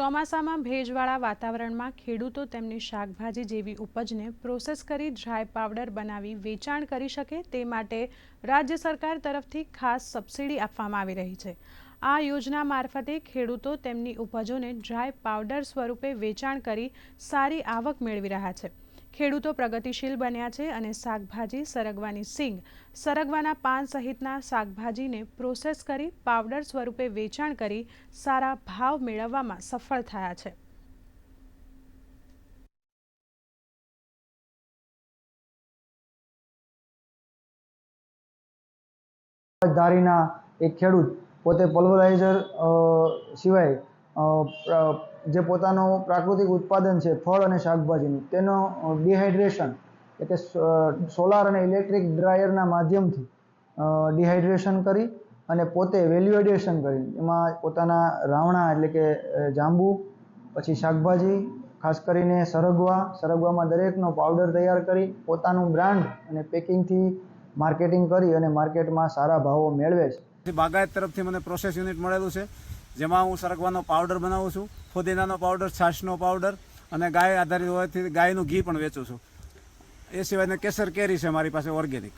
ચોમાસામાં ભેજવાળા વાતાવરણમાં ખેડૂતો તેમની શાકભાજી જેવી ઉપજને પ્રોસેસ કરી ડ્રાય પાવડર બનાવી વેચાણ કરી શકે તે માટે રાજ્ય સરકાર તરફથી ખાસ સબસિડી આપવામાં આવી રહી છે. આ યોજના મારફતે ખેડૂતો તેમની ઉપજોને ડ્રાય પાવડર સ્વરૂપે વેચાણ કરી સારી આવક મેળવી રહ્યા છે. ખેડૂતો પ્રગતિશીલ બન્યા છે અને શાકભાજી સરગવાની સિંગ સરગવાના પાન સહિતના શાકભાજીને પ્રોસેસ કરી પાવડર સ્વરૂપે વેચાણ કરી સારા ભાવ મેળવવામાં સફળ થયા છે. ધારીના એક ખેડૂત પોતે પલ્વરાઇઝર સિવાય જે પોતાનું પ્રાકૃતિક ઉત્પાદન છે, ફળ અને શાકભાજીનું, તેનો ડિહાઇડ્રેશન એટલે કે સોલાર અને ઇલેક્ટ્રિક ડ્રાયરના માધ્યમથી ડિહાઇડ્રેશન કરી અને પોતે વેલ્યુ એડિશન કરી. એમાં પોતાના રાવણા એટલે કે જાંબુ, પછી શાકભાજી, ખાસ કરીને સરગવા, સરગવામાં દરેકનો પાવડર તૈયાર કરી પોતાનું બ્રાન્ડ અને પેકિંગથી માર્કેટિંગ કરી અને માર્કેટમાં સારા ભાવો મેળવે છે. બાગાયત તરફથી મને પ્રોસેસ યુનિટ મળેલું છે, જેમાં હું સરગવાનો પાવડર બનાવું છું. ફુદીનાનો પાવડર છાશનો પાવડર અને ગાય આધારિત હોવાથી ગાયનું ઘી પણ વેચું છું. એ સિવાયને કેસર કેરી છે મારી પાસે ઓર્ગેનિક